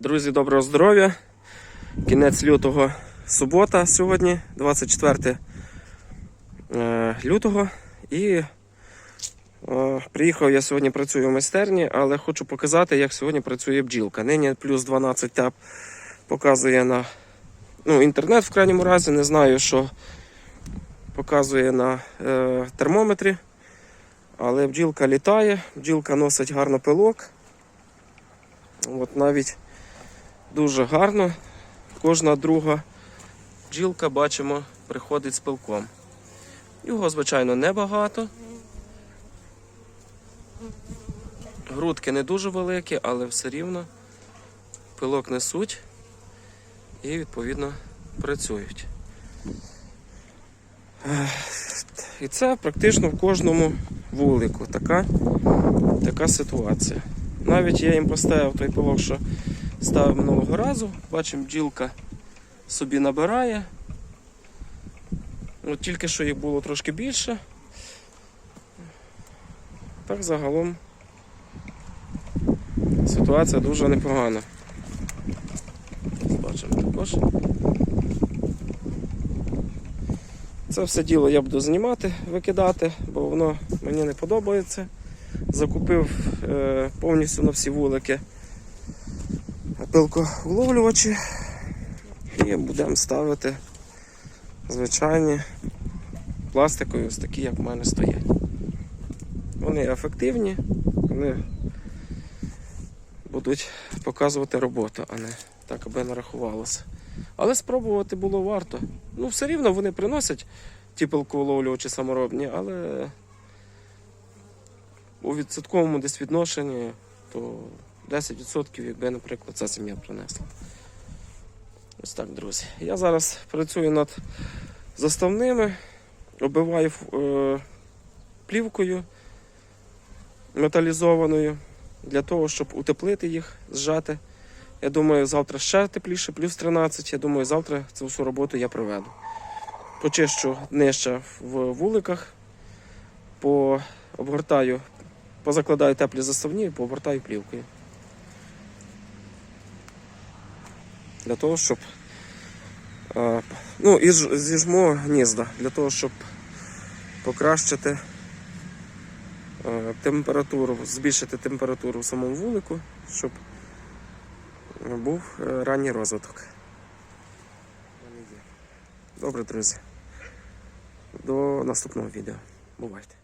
Друзі, доброго здоров'я. Кінець лютого субота сьогодні, 24 е, лютого. І е, приїхав я сьогодні працюю в майстерні, але хочу показати, як сьогодні працює бджілка. Нині плюс 12 теп показує на ну, інтернет в крайньому разі. Не знаю, що показує на е, термометрі. Але бджілка літає, бджілка носить гарно пилок. От навіть дуже гарно. Кожна друга бджілка, бачимо, приходить з пилком. Його, звичайно, небагато. Грудки не дуже великі, але все рівно пилок несуть і, відповідно, працюють. І це практично в кожному вулику така, така ситуація. Навіть я їм поставив той пилок, що ставив минулого разу. Бачимо, бджілка собі набирає. От тільки що їх було трошки більше. Так загалом ситуація дуже непогана. Бачимо також. Це все діло я буду знімати, викидати, бо воно мені не подобається. Закупив е, повністю на всі вулики пилковловлювачі і будемо ставити звичайні пластикові, ось такі, як в мене стоять. Вони ефективні, вони будуть показувати роботу, а не так, аби нарахувалося. Але спробувати було варто. Ну, все рівно вони приносять ті пилковловлювачі саморобні, але у відсотковому десь відношенні, то 10%, якби, наприклад, ця сім'я принесла. Ось так, друзі. Я зараз працюю над заставними, оббиваю е, плівкою металізованою для того, щоб утеплити їх, зжати. Я думаю, завтра ще тепліше, плюс 13. Я думаю, завтра цю всю роботу я проведу. Почищу нижче в вуликах, по обгортаю, позакладаю теплі заставні і пообгортаю плівкою. Для того, щоб е, ну, і ж- гнізда, для того, щоб покращити е, температуру, збільшити температуру в самому вулику, щоб був е, ранній розвиток. Добре, друзі. До наступного відео. Бувайте.